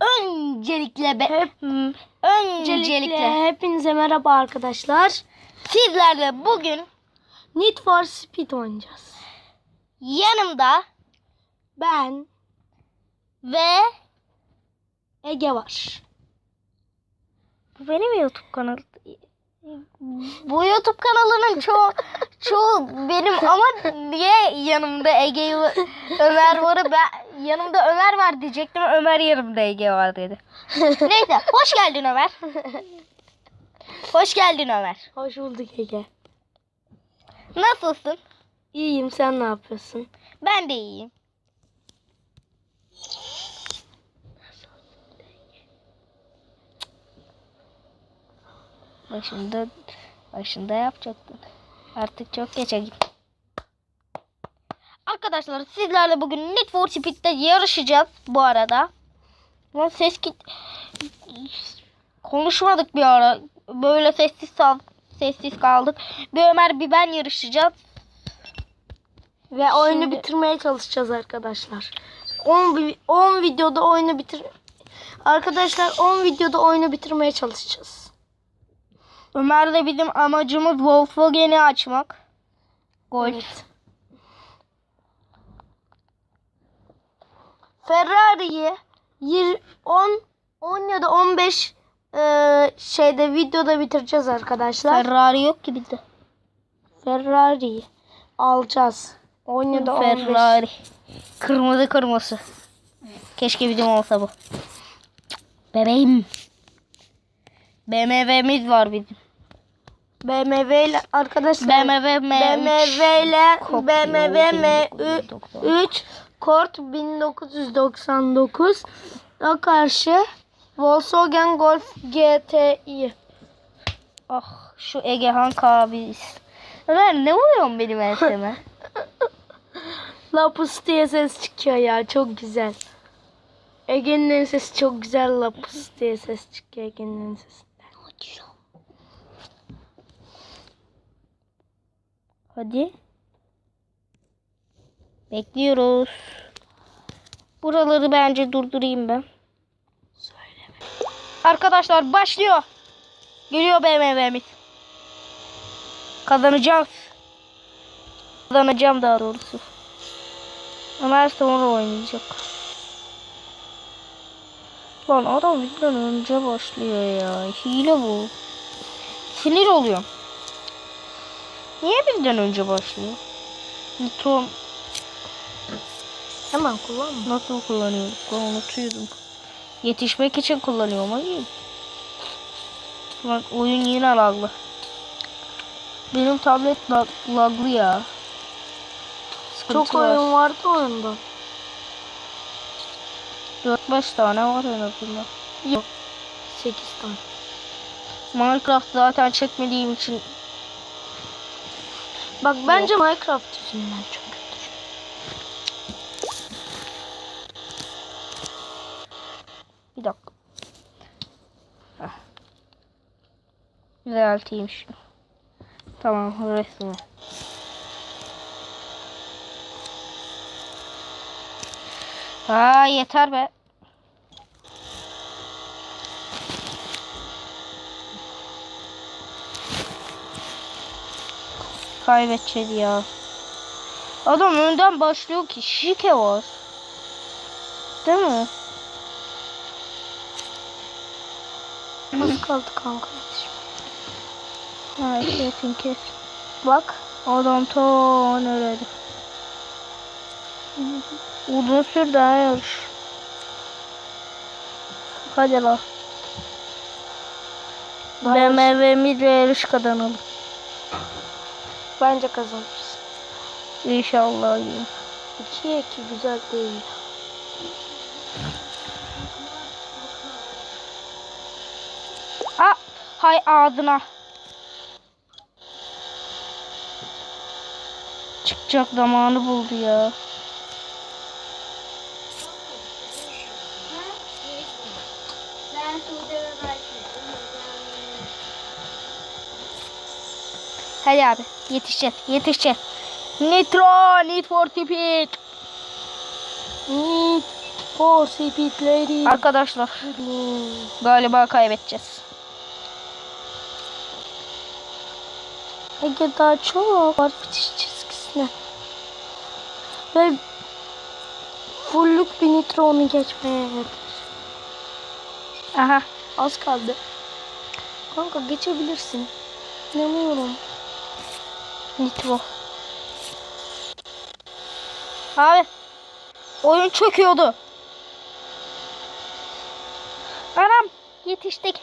Öncelikle be, Hep, öncelikle öncelikle hepinize merhaba arkadaşlar. sizlerle bugün Need for Speed oynayacağız. yanımda Ben ve Ege var. bu benim YouTube kanalı. Bu YouTube kanalının çoğu çoğu benim ama niye yanımda Ege Ömer var ben yanımda Ömer var diyecektim Ömer yanımda Ege var dedi. Neyse hoş geldin Ömer. Hoş geldin Ömer. Hoş bulduk Ege. Nasılsın? İyiyim sen ne yapıyorsun? Ben de iyiyim. Başında başında yapacaktın. Artık çok geçe git. Arkadaşlar sizlerle bugün Need for Speed'de yarışacağız bu arada. Lan ses git. Konuşmadık bir ara. Böyle sessiz kal sessiz kaldık. Bir Ömer bir ben yarışacağız. Ve oyunu Şimdi- bitirmeye çalışacağız arkadaşlar. 10 vi- 10 videoda oyunu bitir Arkadaşlar 10 videoda oyunu bitirmeye çalışacağız. Ömer'le bizim amacımız Volkswagen'i açmak. Golf. Evet. Ferrari'yi yir- 10 10 ya da 15 e, şeyde videoda bitireceğiz arkadaşlar. Ferrari yok ki bizde. Ferrari'yi alacağız. 10 ya da 15. Ferrari. Kırmızı kırmızı. Keşke bizim olsa bu. Bebeğim. BMW'miz var bizim. BMW ile arkadaşlar BMW M3. BMW ile BMW oldu. M3 Kort 1999 o karşı Volkswagen Golf GTI. Ah şu Egehan abi. Ömer ne vuruyorsun benim enseme? Lapus diye ses çıkıyor ya çok güzel. Ege'nin sesi çok güzel Lapus diye ses çıkıyor Ege'nin sesi. Hadi. Bekliyoruz. Buraları bence durdurayım ben. Arkadaşlar başlıyor. Geliyor BMW'miz. Kazanacağız. Kazanacağım daha doğrusu. Ömer sonra oynayacak. Lan adam bizden önce başlıyor ya. Hile bu. Sinir oluyorum. Niye bizden önce başlıyor? Nitron Hemen kullanma. nasıl kullanıyorduk? Ben unutuyordum. Yetişmek için kullanıyorum hayır. Bak oyun yine laglı. Benim tablet lag, laglı ya. Sıkıntı Çok var. oyun vardı oyunda. 4-5 tane var en azından. 8 tane. Minecraft zaten çekmediğim için Bak bence Minecraft yüzünden çok kötü. bir dakika. Heh. Düzelteyim şunu. Tamam resmi. Ha yeter be. Kaybedeceğiz ya. Adam önden başlıyor ki şike var. Değil mi? Az kaldı kanka. Ha kesin kes. Bak adam ta nerede? Uzun sürdü ha yarış. Hadi la. Daha BMW'miz yarış kazanalım. Bence kazanırız. İnşallah. ya. 2'ye 2 güzel değil. Ha, hay ağzına. Çıkacak zamanı buldu ya. Hadi abi yetişeceğiz yetişeceğiz. Nitro Need for Speed. Need For speed lady. Arkadaşlar galiba kaybedeceğiz. Ege daha çok var bitiş çizgisine. Ve fullük bir nitro onu geçmeye yeter. Aha. Az kaldı. Kanka geçebilirsin. İnanıyorum. Nitro. Abi. Oyun çöküyordu. Anam. Yetiştik.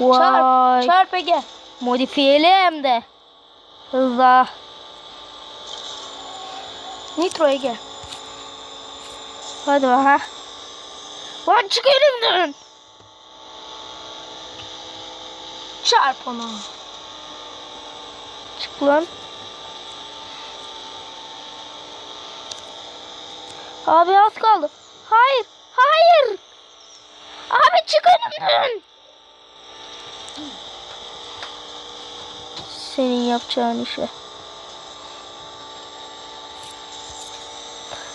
Vay. Çarp, çarp Ege. Modifiyeli hem de. Hızla. Nitro Ege. Hadi ha. Lan çık önümden. Çarp ona. Çık lan. Abi az kaldı. Hayır. Hayır. Abi çık önümden. Senin yapacağın işe.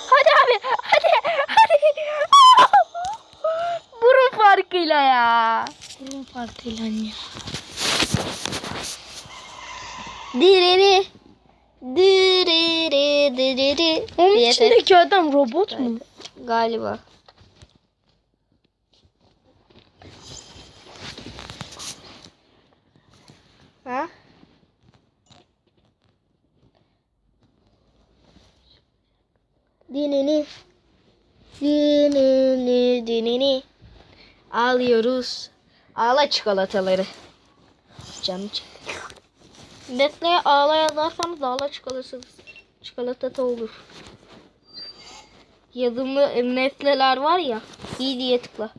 Hadi abi. Hadi. Hadi. Burun farkıyla ya. Burun farkıyla ya. Diriri. Diriri diriri. Onun Yeter. içindeki adam robot mu? Galiba. Ha? Dinini. Dinini dinini. Alıyoruz. Ağla çikolataları. Canım çekti. Nesne'ye ağla yazarsanız ağla çikolatası. Çikolata da olur. Yazımlı nesneler var ya. İyi diye tıkla.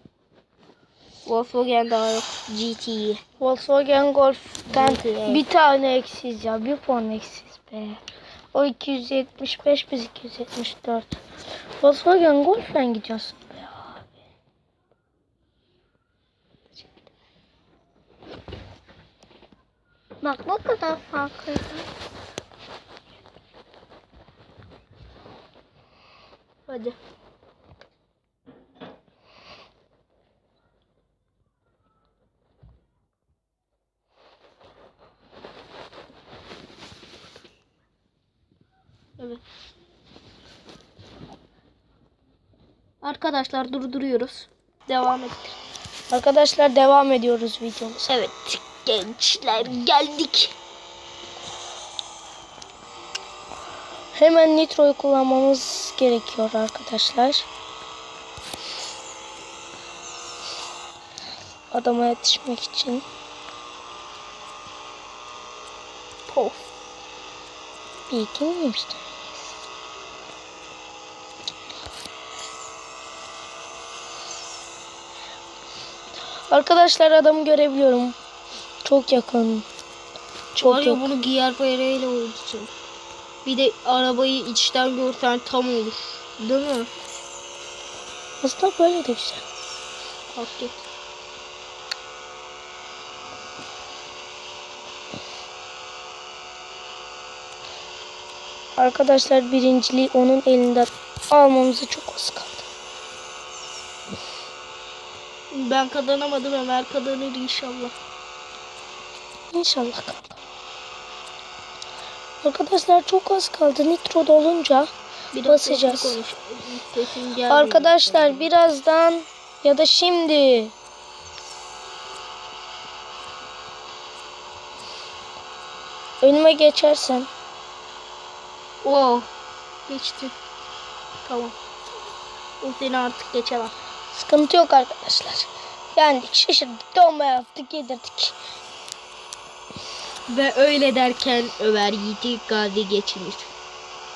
Volkswagen daha yok. GT'yi. Volkswagen Golf'ten GTA. bir tane eksiz ya. Bir puan eksiz be. O 275 biz 274. Volkswagen Golf'ten gidiyorsun Bak bu kadar farklı. Hadi. Evet. Arkadaşlar durduruyoruz. Devam ettir. Arkadaşlar devam ediyoruz videomuz. Evet gençler geldik. Hemen nitroyu kullanmamız gerekiyor arkadaşlar. Adama yetişmek için. Pof. Bir iki miymişti? Arkadaşlar adamı görebiliyorum. Çok yakın. Çok Var ya yakın. bunu giyer parayla olacak. Bir de arabayı içten görsen tam olur. Değil mi? Aslında böyle de güzel. Git. Arkadaşlar birinciliği onun elinden almamızı çok az kaldı. Ben kazanamadım Ömer kazanır inşallah. İnşallah kanka. Arkadaşlar çok az kaldı. Nitro dolunca Bir Basacağız. Arkadaşlar birazdan ya da şimdi önüme geçersen Oo. Geçti. Tamam. O seni artık geçemem. sıkıntı yok arkadaşlar. Yendik, şaşırdık, dolma yaptık, yedirdik. Ve öyle derken Ömer Yiğit'i gazi geçirir.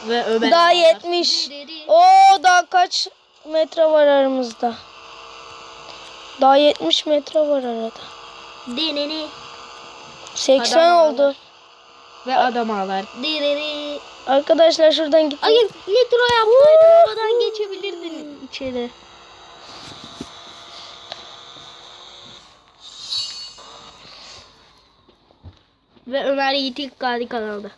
Ve Ömer Daha ağlar. 70. Oo daha kaç metre var aramızda? Daha 70 metre var arada. Deneni. 80 Adam oldu. ağlar. Ve adam ağlar. Deneni. Arkadaşlar şuradan git. Hayır nitro yapsaydın oradan geçebilirdin içeri. Ve Ömer Yiğit ilk gazi kazandı.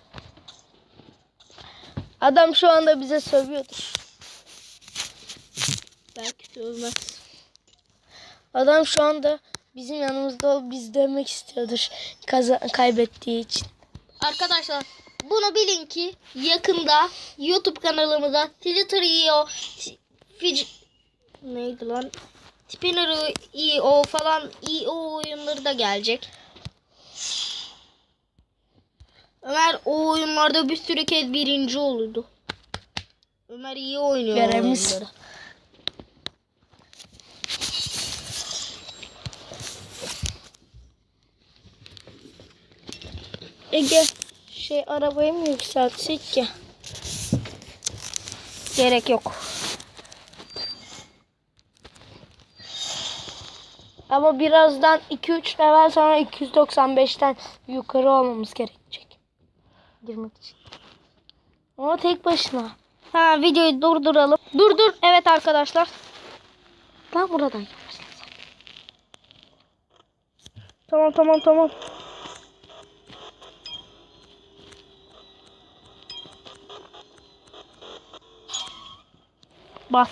Adam şu anda bize sövüyordur. Dövmez. Adam şu anda bizim yanımızda olup biz dövmek istiyordur. Kaza kaybettiği için. Arkadaşlar bunu bilin ki yakında YouTube kanalımıza Twitter.io Fic neydi lan? Spinner.io falan io oyunları da gelecek. Ömer o oyunlarda bir sürü kez birinci oldu. Ömer iyi oynuyor. oyunları. Ege şey arabayı mı yükseltsek ki? Gerek yok. Ama birazdan 2-3 level sonra 295'ten yukarı olmamız gerekecek. Girmek için. Ama tek başına. Ha videoyu durduralım. Dur dur. Evet arkadaşlar. Ben buradan yapmışsın. Tamam tamam tamam. Bas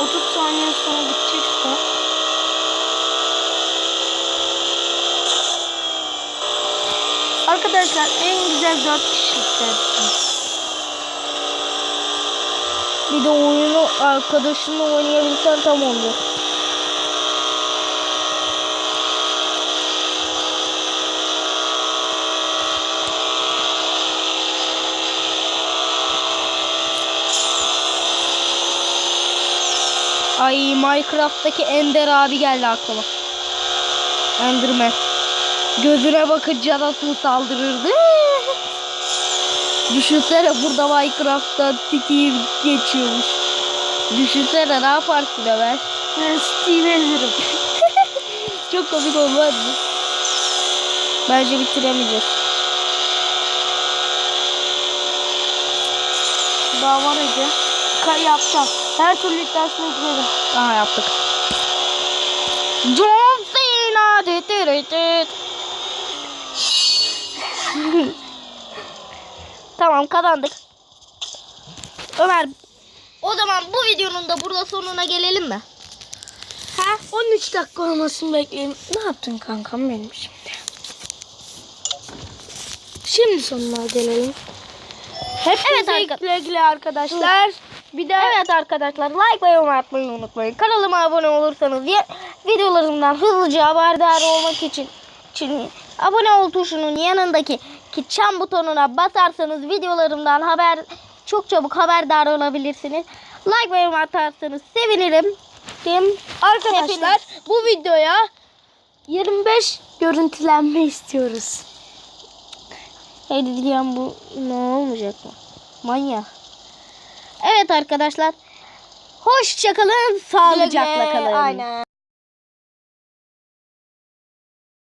30 saniye sonra bitecek su. Arkadaşlar en güzel 4 kişilikler. Bir de oyunu arkadaşınla oynayabilsen tam olur. Ay Minecraft'taki Ender abi geldi aklıma. Enderman. Gözüne bakınca nasıl saldırırdı. Düşünsene burada Minecraft'tan tiki geçiyormuş. Düşünsene ne yaparsın Ömer? Ben Steve Elder'ım. Çok komik olmaz mı? Bence bitiremeyeceğiz. Daha var Ege. Kay yapacağım. Her türlü iddiasına girelim. Aha yaptık. John Cena. Düt. tamam kazandık. Ömer o zaman bu videonun da burada sonuna gelelim mi? Ha? 13 dakika olmasını bekleyin. Ne yaptın kankam benim şimdi? Şimdi sonuna gelelim. evet Hepinize arkadaşlar. arkadaşlar. Bir daha Evet arkadaşlar like ve yorum atmayı unutmayın. Kanalıma abone olursanız ya, videolarımdan hızlıca haberdar olmak için, için abone ol tuşunun yanındaki ki çan butonuna basarsanız videolarımdan haber çok çabuk haberdar olabilirsiniz. Like ve yorum atarsanız sevinirim. Tim arkadaşlar bu videoya 25 görüntülenme istiyoruz. Hey diyeceğim bu ne olmayacak mı? Manyak. Evet arkadaşlar. Hoşçakalın. Sağlıcakla kalın. Aynen.